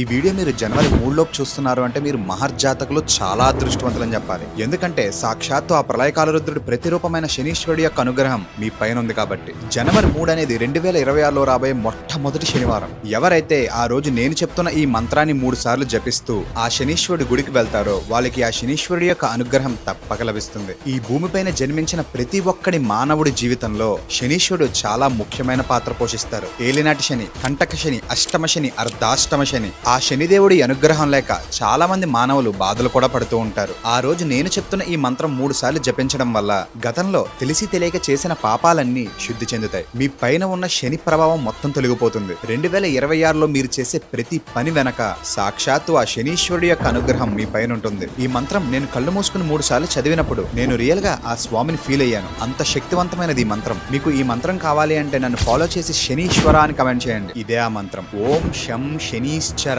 ఈ వీడియో మీరు జనవరి మూడులోపు చూస్తున్నారు అంటే మీరు మహర్జాతకులు చాలా అదృష్టవంతులని చెప్పాలి. ఎందుకంటే సాక్షాత్తు ఆ ప్రళయకాలరుద్రుడి ప్రతిరూపమైన శనీశ్వరుడి యొక్క అనుగ్రహం మీ పైన ఉంది కాబట్టి. జనవరి మూడు అనేది రెండు వేల ఇరవై ఆరులో రాబోయే మొట్టమొదటి శనివారం. ఎవరైతే ఆ రోజు నేను చెప్తున్న ఈ మంత్రాన్ని మూడు సార్లు జపిస్తూ ఆ శనీశ్వరుడి గుడికి వెళ్తారో వాళ్ళకి ఆ శనీశ్వరుడి యొక్క అనుగ్రహం తప్పక లభిస్తుంది. ఈ భూమిపైన జన్మించిన ప్రతి ఒక్కడి మానవుడి జీవితంలో శనీశ్వరుడు చాలా ముఖ్యమైన పాత్ర పోషిస్తారు. ఏలినాటి శని కంటక శని అష్టమ శని అర్ధాష్టమ శని ఆ శనిదేవుడి అనుగ్రహం లేక చాలా మంది మానవులు బాధలు కూడా పడుతూ ఉంటారు. ఆ రోజు నేను చెప్తున్న ఈ మంత్రం మూడు సార్లు జపించడం వల్ల గతంలో తెలిసి తెలియక చేసిన పాపాలన్నీ శుద్ధి చెందుతాయి. మీ పైన ఉన్న శని ప్రభావం మొత్తం తొలగిపోతుంది. రెండు వేల ఇరవై ఆరులో మీరు చేసే ప్రతి పని వెనక సాక్షాత్తు ఆ శనీశ్వరుడి యొక్క అనుగ్రహం మీ పైన ఉంటుంది. ఈ మంత్రం నేను కళ్ళు మూసుకుని మూడు సార్లు చదివినప్పుడు నేను రియల్గా ఆ స్వామిని ఫీల్ అయ్యాను. అంత శక్తివంతమైనది ఈ మంత్రం. మీకు ఈ మంత్రం కావాలి అంటే నన్ను ఫాలో చేసి శనీశ్వర అని కమెంట్ చేయండి. ఇదే ఆ మంత్రం. ఓం శం శనీశ్చ